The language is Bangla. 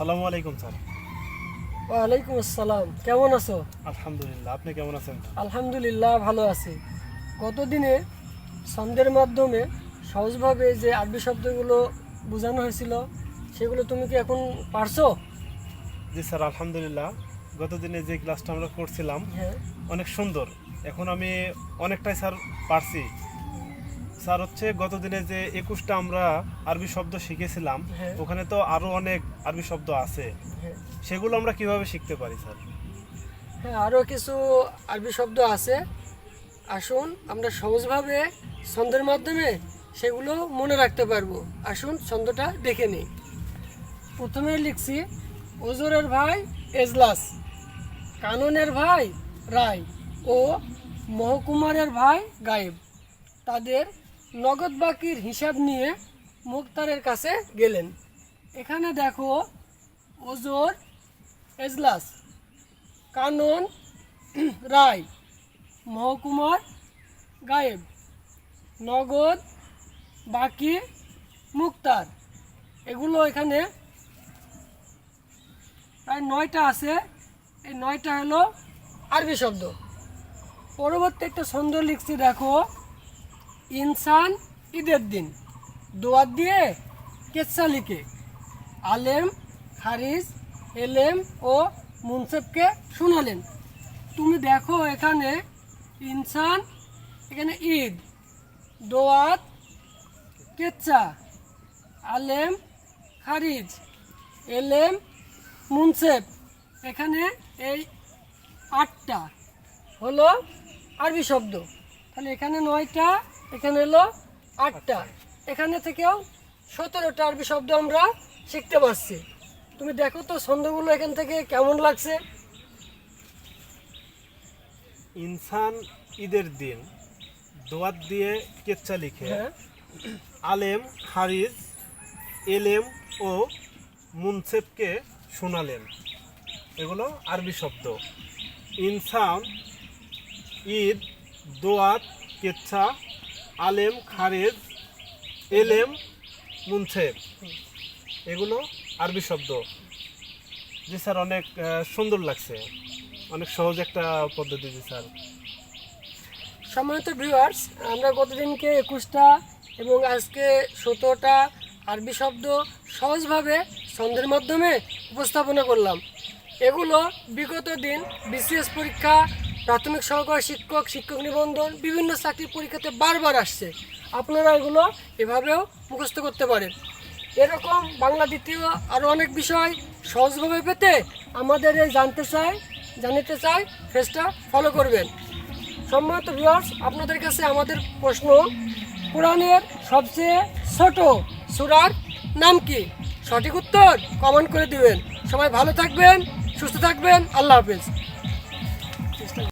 আসসালামু আলাইকুম স্যার। ওয়ালাইকুম আসসালাম। কেমন আছো? আলহামদুলিল্লাহ আপনি কেমন আছেন? আলহামদুলিল্লাহ ভালো আছি। গতদিনে ছন্দের মাধ্যমে সহজভাবে যে আরবি শব্দগুলো বোঝানো হয়েছিল সেগুলো তুমি কি এখন পারছ? জি স্যার আলহামদুলিল্লাহ। গতদিনে যে ক্লাসটা আমরা করছিলাম হ্যাঁ। অনেক সুন্দর। এখন আমি অনেকটাই স্যার পারছি। স্যার হচ্ছে গতদিনে যে একুশটা আমরা আরবি শব্দ শিখেছিলাম হ্যাঁ। ওখানে তো আরও অনেক আরবি শব্দ আছে। হ্যাঁ। সেগুলো আমরা কীভাবে শিখতে পারি স্যার? হ্যাঁ আরও কিছু আরবি শব্দ আছে। আসুন আমরা সহজভাবে ছন্দের মাধ্যমে সেগুলো মনে রাখতে পারব। আসুন ছন্দটা দেখে নিই। প্রথমে লিখছি ওজোরের ভাই এজলাস কাননের ভাই রায় ও মহকুমারের ভাই গায়েব। তাদের নগদ বাকির হিসাব নিয়ে মুক্তারের কাছে গেলেন। এখানে দেখো ওজোর, এজলাস, কানন, রায়, মহকুমার, গায়েব, নগদ বাকি, মুক্তার। এগুলো এখানে প্রায় নয়টা আছে। এই নয়টা হলো আরবি শব্দ। পরবর্তী একটা ছন্দ লিখছি, দেখো। ইনসান ঈদের দিন। দোয়ার দিয়ে কেচ্ছা লিখে। আলেম, হারিস, এলেম ও মুনসেবকে শোনালেন। তুমি দেখো এখানে ইনসান, এখানে ঈদ। দোয়াত কেচ্চা আলেম খারিজ এলেম, মুনসেব। এখানে এই আটটা হলো আরবি শব্দ। তাহলে এখানে নয়টা এখানে হলো আটটা। এখানে থেকেও সতেরোটা আরবি শব্দ আমরা শিখতে পারছি। তুমি দেখো তো ছন্দগুলো এখান থেকে কেমন লাগছে। ইনসান ঈদের দিন দোয়াত দিয়ে কেচ্চা লিখে হ্যাঁ। আলেম হারিজ এলেম ও মুনসেবকে শোনালেন। এগুলো আরবি শব্দ। ইনসান ঈদ দোয়াত কেচ্ছা আলেম, খারেজ, এলেম মুনসেব এগুলো আরবি শব্দ। জি স্যার, অনেক সুন্দর লাগছে। অনেক সহজ একটা পদ্ধতি জি স্যার। সম্মানিত ভিউয়ার্স আমরা গতদিনকে একুশটা এবং আজকে সতেরোটা আরবি শব্দ সহজভাবে ছন্দের মাধ্যমে উপস্থাপনা করলাম। এগুলো বিগত দিন বিসিএস পরীক্ষা প্রাথমিক সহকারী শিক্ষক শিক্ষক নিবন্ধন, বিভিন্ন চাকরি পরীক্ষাতে বারবার আসছে। আপনারা এগুলো এভাবেও মুখস্থ করতে পারেন। এরকম বাংলা দ্বিতীয় আরও অনেক বিষয় সহজভাবে পেতে আমাদের এই জানতে চাই জানিতে চাই ফেসটা ফলো করবেন। সম্মানিত ভিউয়ার্স আপনাদের কাছে আমাদের প্রশ্ন, কোরআনের সবচেয়ে ছোট সুরার নাম কি? সঠিক উত্তর কমেন্ট করে দিবেন। সবাই ভালো থাকবেন, সুস্থ থাকবেন, আল্লাহ হাফেজ।